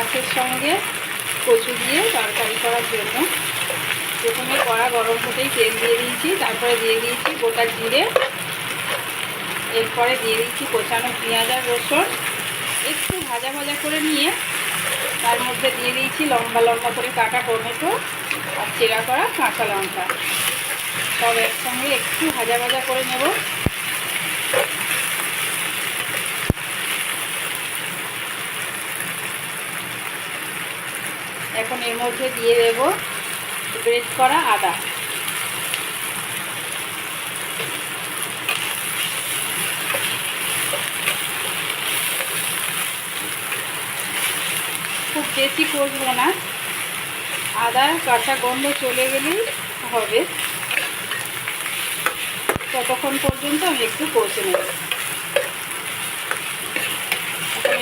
মাছের সঙ্গে কচু দিয়ে তরকারি করার জন্য। প্রথমে কড়া গরম হতেই তেল দিয়ে দিয়েছি, তারপরে দিয়ে দিয়েছি গোটা জিরে। এরপরে দিয়ে দিচ্ছি কোচানো পেঁয়াজ আর রসুন। একটু ভাজা ভাজা করে নিয়ে তার মধ্যে দিয়ে দিয়েছি লম্বা লম্বা করে কাটা টমেটো আর চেরা করা কাঁচা লঙ্কা। সব একসঙ্গে একটু ভাজা ভাজা করে নেব। এখন এর মধ্যে দিয়ে দেব গ্রেট করা আদা। খুব বেশি কষবো না। আদা কাঁচা গন্ধ চলে গেলেই হবে। ততক্ষণ পর্যন্ত আমি একটু কষে নেব।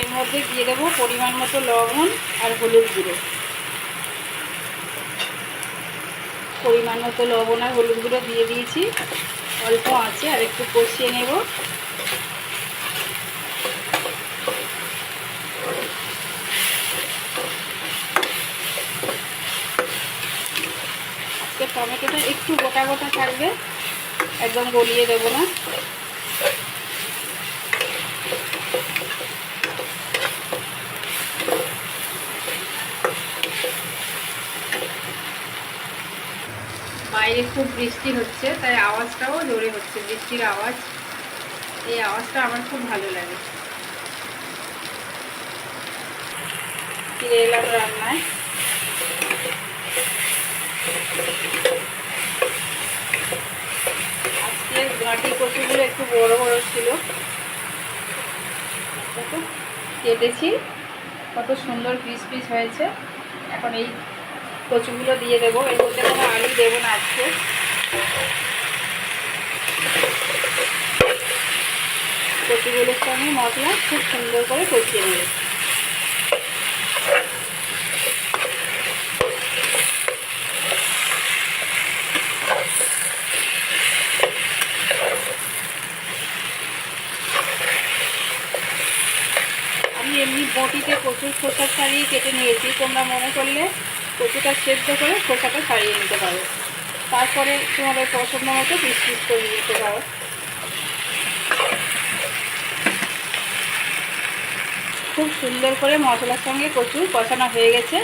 এর মধ্যে দিয়ে দেবো পরিমাণ মতো লবণ আর হলুদ গুঁড়ো। পরিমাণ মতো লবণ আর হলুদ গুঁড়ো দিয়ে দিয়েছি। অল্প আছে, আর একটু কষিয়ে নেব। আজকে টমেটোটা একটু গোটা গোটা থাকবে, একদম গলিয়ে দেবো না। বাইরে খুব বৃষ্টি হচ্ছে, তাই আওয়াজটাও জোরে হচ্ছে, বৃষ্টির আওয়াজ। এই আওয়াজটা আমার খুব ভালো লাগে। ফিরে এলাম রান্নায়। আজকে গাঁটি কচুগুলো একটু বড় বড় ছিল। কেটেছি, কত সুন্দর পিস পিস হয়েছে। এখন এই কচুগুলো দিয়ে দেবো। এর মধ্যে কোনো আলু দেবো না আজকে। কচুগুলোর সঙ্গে মশলা খুব সুন্দর করে কষিয়ে নেবে। আমি এমনি বটিতে প্রচুর খোসা ছাড়িয়ে কেটে নিয়েছি। তোমরা মনে করলে কচুটা সেদ্ধ করে খোসাটা ছাড়িয়ে নিতে পারো। তারপরে তোমাদের পছন্দ মতো পিস পিস করে নিতে পারো। খুব সুন্দর করে মশলার সঙ্গে কচু কষানো হয়ে গেছে।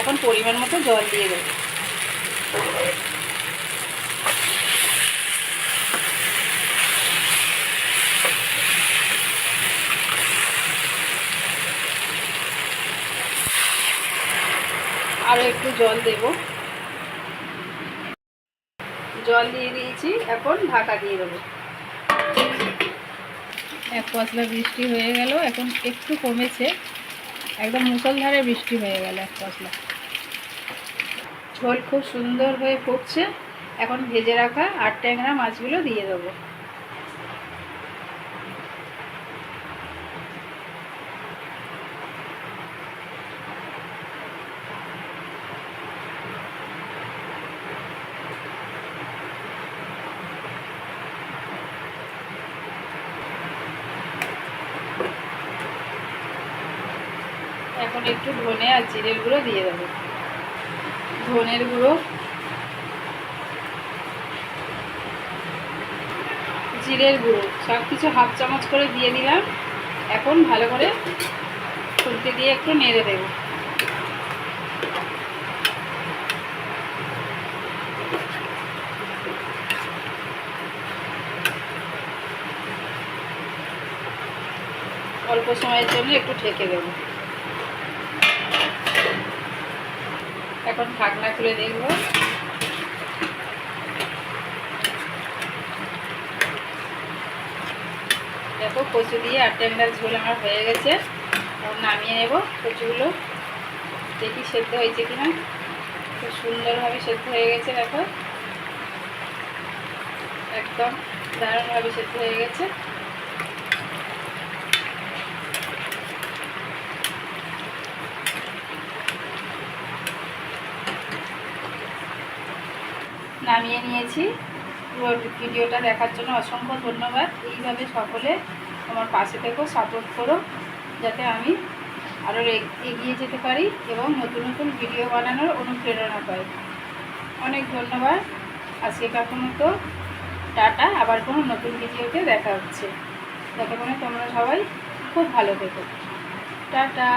এখন পরিমাণ মতো জল দিয়ে দেবো। আরও একটু জল দেব। জল দিয়ে দিয়েছি, এখন ঢাকা দিয়ে দেবো। এক পশলা বৃষ্টি হয়ে গেল, এখন একটু কমেছে। একদম মুসলধারে বৃষ্টি হয়ে গেল এক পশলা। ঝোল খুব সুন্দর হয়ে ফুটছে। এখন ভেজে রাখা আট ট্যাংরা মাছগুলো দিয়ে দেবো। এখন একটু ধনে আর জিরের গুঁড়ো দিয়ে দেবো। ধনের গুঁড়ো, জিরের গুঁড়ো সব কিছু হাফ চামচ করে দিয়ে দিলাম। এখন ভালো করে খুলতে দিয়ে একটু নেড়ে দেবো। অল্প সময়ের জন্য একটু ঠেকে দেবো। এখন ঢাকনা খুলে দেখব। দেখো, কচু দিয়ে আর ট্যাংরার ঝোল আমার হয়ে গেছে। এখন নামিয়ে নেব কচুগুলো। দেখি সেদ্ধ হয়েছে কিনা। খুব সুন্দরভাবে সেদ্ধ হয়ে গেছে, দেখো। একদম দারুণভাবে সেদ্ধ হয়ে গেছে। নামিয়ে নিয়েছি। পুরো ভিডিওটা দেখার জন্য অসংখ্য ধন্যবাদ। এইভাবে সকলে আমার পাশে থেকেও সাপোর্ট করো, যাতে আমি আরও এগিয়ে যেতে পারি এবং নতুন নতুন ভিডিও বানানোর অনুপ্রেরণা পাই। অনেক ধন্যবাদ। আজকে কাকুর তো টাটা। আবার কোনো নতুন ভিডিওতে দেখা হচ্ছে। যাতে ততক্ষণে তোমরা সবাই খুব ভালো থেকো। টাটা।